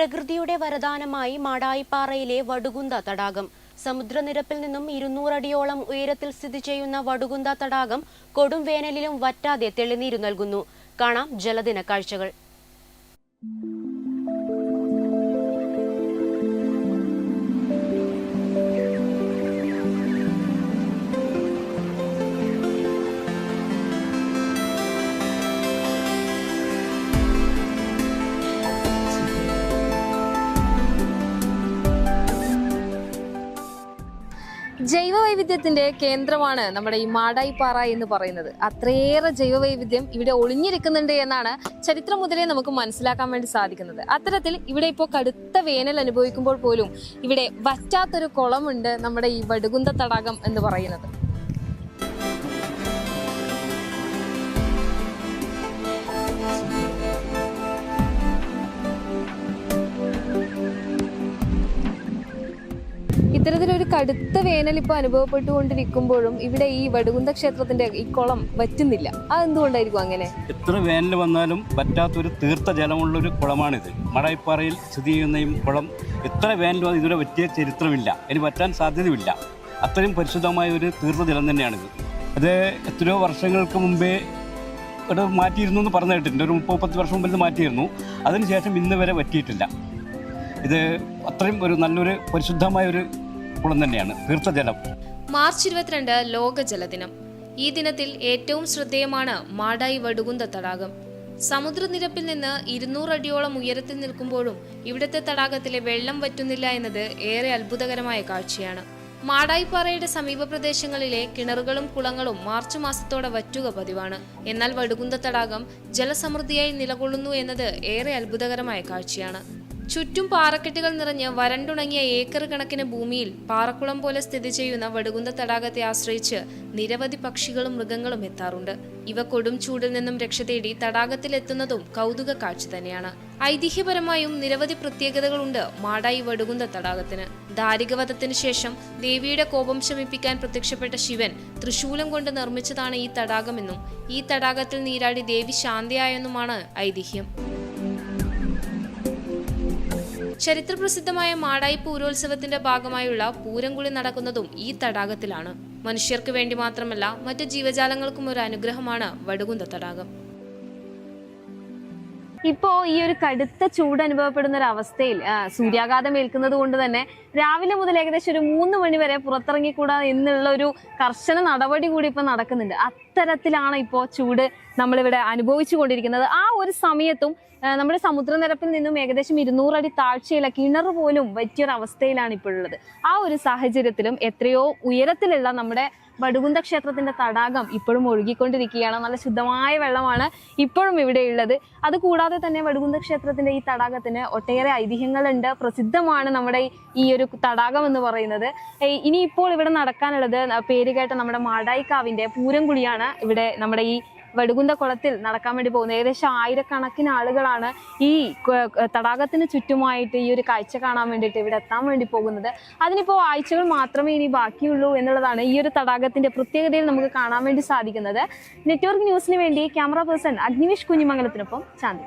പ്രകൃതിയുടെ വരദാനമായി മാടായിപ്പാറയിലെ വടുകുന്ത തടാകം. സമുദ്രനിരപ്പിൽ നിന്നും ഇരുന്നൂറടിയോളം ഉയരത്തിൽ സ്ഥിതി ചെയ്യുന്ന വടുകുന്ത തടാകം കൊടും വേനലിലും വറ്റാതെ തെളിനീരു നൽകുന്നു. കാണാം ജലദിന കാഴ്ചകൾ. ജൈവവൈവിധ്യത്തിന്റെ കേന്ദ്രമാണ് നമ്മുടെ ഈ മാടായിപ്പാറ എന്ന് പറയുന്നത്. അത്രയേറെ ജൈവവൈവിധ്യം ഇവിടെ ഒളിഞ്ഞിരിക്കുന്നുണ്ട് എന്നാണ് ചരിത്രം മുതലേ നമുക്ക് മനസ്സിലാക്കാൻ വേണ്ടി സാധിക്കുന്നത്. അത്തരത്തിൽ ഇവിടെ ഇപ്പോൾ കടുത്ത വേനൽ അനുഭവിക്കുമ്പോൾ പോലും ഇവിടെ വറ്റാത്തൊരു കുളമുണ്ട് നമ്മുടെ ഈ വടുകുന്ത തടാകം എന്ന് പറയുന്നത്. ഇത്തരത്തിലൊരു കടുത്ത വേനൽ ഇപ്പോൾ അനുഭവപ്പെട്ടുകൊണ്ടിരിക്കുമ്പോഴും ഇവിടെ ഈ വടുകുന്ത ക്ഷേത്രത്തിന്റെ ഈ കുളം വറ്റുന്നില്ല. അതെന്തുകൊണ്ടായിരിക്കും അങ്ങനെ? എത്ര വേനൽ വന്നാലും പറ്റാത്തൊരു തീർത്ത ജലമുള്ളൊരു കുളമാണിത്. മടായിപ്പാറയിൽ സ്ഥിതി ചെയ്യുന്ന ഈ കുളം എത്ര വേനൽ വന്നാൽ ഇതുവരെ പറ്റിയ ചരിത്രമില്ല. ഇനി പറ്റാൻ സാധ്യതയില്ല അത്രയും പരിശുദ്ധമായ ഒരു തീർത്ത ജലം തന്നെയാണിത്. അത് എത്രയോ വർഷങ്ങൾക്ക് മുമ്പേ ഇവിടെ മാറ്റിയിരുന്നു എന്ന് പറഞ്ഞു കേട്ടിട്ടുണ്ട്. ഒരു മുപ്പത് മുപ്പത്തി വർഷം മുമ്പിൽ മാറ്റിയിരുന്നു. അതിനുശേഷം ഇന്ന് വരെ പറ്റിയിട്ടില്ല ഇത് അത്രയും ഒരു നല്ലൊരു പരിശുദ്ധമായ ഒരു കുളം തന്നെയാണ്. തീർത്ഥജലം മാർച്ച് ഇരുപത്തിരണ്ട് ലോക ജലദിനം ഈ ദിനത്തിൽ ഏറ്റവും ശ്രദ്ധേയമാണ് മാടായി വടുകുന്ത തടാകം. സമുദ്രനിരപ്പിൽ നിന്ന് ഇരുന്നൂറ് അടിയോളം ഉയരത്തിൽ നിൽക്കുമ്പോഴും ഇവിടുത്തെ തടാകത്തിലെ വെള്ളം വറ്റുന്നില്ല എന്നത് ഏറെ അത്ഭുതകരമായ കാഴ്ചയാണ്. മാടായിപ്പാറയുടെ സമീപ പ്രദേശങ്ങളിലെ കിണറുകളും കുളങ്ങളും മാർച്ച് മാസത്തോടെ വറ്റുക പതിവാണ്. എന്നാൽ വടുകുന്ത തടാകം ജലസമൃദ്ധിയായി നിലകൊള്ളുന്നു എന്നത് ഏറെ അത്ഭുതകരമായ കാഴ്ചയാണ്. ചുറ്റും പാറക്കെട്ടുകൾ നിറഞ്ഞ് വരണ്ടുണങ്ങിയ ഏക്കർ കണക്കിന് ഭൂമിയിൽ പാറക്കുളം പോലെ സ്ഥിതി ചെയ്യുന്ന വടുകുന്ത തടാകത്തെ ആശ്രയിച്ച് നിരവധി പക്ഷികളും മൃഗങ്ങളും എത്താറുണ്ട്. ഇവ കൊടും ചൂടിൽ നിന്നും രക്ഷ തേടി തടാകത്തിലെത്തുന്നതും കൗതുക കാഴ്ച തന്നെയാണ്. ഐതിഹ്യപരമായും നിരവധി പ്രത്യേകതകളുണ്ട് മാടായി വടുകുന്ത തടാകത്തിന്. ദാരികവധത്തിന് ശേഷം ദേവിയുടെ കോപം ശമിപ്പിക്കാൻ പ്രത്യക്ഷപ്പെട്ട ശിവൻ തൃശൂലം കൊണ്ട് നിർമ്മിച്ചതാണ് ഈ തടാകമെന്നും ഈ തടാകത്തിൽ നീരാടി ദേവി ശാന്തിയായെന്നുമാണ് ഐതിഹ്യം. ചരിത്രപ്രസിദ്ധമായ മാടായി പൂരോത്സവത്തിന്റെ ഭാഗമായുള്ള പൂരംകുളി നടക്കുന്നതും ഈ തടാകത്തിലാണ്. മനുഷ്യർക്ക് വേണ്ടി മാത്രമല്ല മറ്റ് ജീവജാലങ്ങൾക്കും ഒരു അനുഗ്രഹമാണ് വടുകുന്ത തടാകം. ഇപ്പോ ഈ ഒരു കടുത്ത ചൂട് അനുഭവപ്പെടുന്ന ഒരു അവസ്ഥയിൽ സൂര്യാഘാതം ഏൽക്കുന്നത് കൊണ്ട് തന്നെ രാവിലെ മുതൽ ഏകദേശം ഒരു മൂന്ന് മണി വരെ പുറത്തിറങ്ങിക്കൂടാ എന്നുള്ള ഒരു കർശന നടപടി കൂടി ഇപ്പൊ നടക്കുന്നുണ്ട്. അത്തരത്തിലാണ് ഇപ്പോ ചൂട് നമ്മളിവിടെ അനുഭവിച്ചു കൊണ്ടിരിക്കുന്നത് ആ ഒരു സമയത്തും നമ്മുടെ സമുദ്രനിരപ്പിൽ നിന്നും ഏകദേശം ഇരുന്നൂറടി താഴ്ചയില കിണർ പോലും വറ്റിയൊരവസ്ഥയിലാണ് ഇപ്പോഴുള്ളത്. ആ ഒരു സാഹചര്യത്തിലും എത്രയോ ഉയരത്തിലുള്ള നമ്മുടെ വടുകുന്ത ക്ഷേത്രത്തിന്റെ തടാകം ഇപ്പോഴും ഒഴുകിക്കൊണ്ടിരിക്കുകയാണ്. നല്ല ശുദ്ധമായ വെള്ളമാണ് ഇപ്പോഴും ഇവിടെയുള്ളത് അതുകൂടാതെ തന്നെ വടുകുന്ത ക്ഷേത്രത്തിന്റെ ഈ തടാകത്തിന് ഒട്ടേറെ ഐതിഹ്യങ്ങളുണ്ട്. പ്രസിദ്ധമാണ് നമ്മുടെ ഈ- ഒരു തടാകം എന്ന് പറയുന്നത്. ഇനി ഇനിയിപ്പോൾ ഇവിടെ നടക്കാനുള്ളത് പേരുകേട്ട നമ്മുടെ മാടായിക്കാവിന്റെ പൂരംകുളിയാണ് ഇവിടെ നമ്മുടെ ഈ വടുകുന്ത കുളത്തിൽ നടക്കാൻ വേണ്ടി പോകുന്നത്. ഏകദേശം ആയിരക്കണക്കിന് ആളുകളാണ് ഈ തടാകത്തിന് ചുറ്റുമായിട്ട് ഈ ഒരു കാഴ്ച കാണാൻ വേണ്ടിയിട്ട് ഇവിടെ എത്താൻ വേണ്ടി പോകുന്നത്. അതിനിപ്പോൾ ആഴ്ചകൾ മാത്രമേ ഇനി ബാക്കിയുള്ളൂ എന്നുള്ളതാണ് ഈ ഒരു തടാകത്തിന്റെ പ്രത്യേകതയിൽ നമുക്ക് കാണാൻ വേണ്ടി സാധിക്കുന്നത്. നെറ്റ്വർക്ക് ന്യൂസിന് വേണ്ടി ക്യാമറ പേഴ്സൺ അഗ്നിവേഷ് കുഞ്ഞിമംഗലത്തിനൊപ്പം ചാന്തി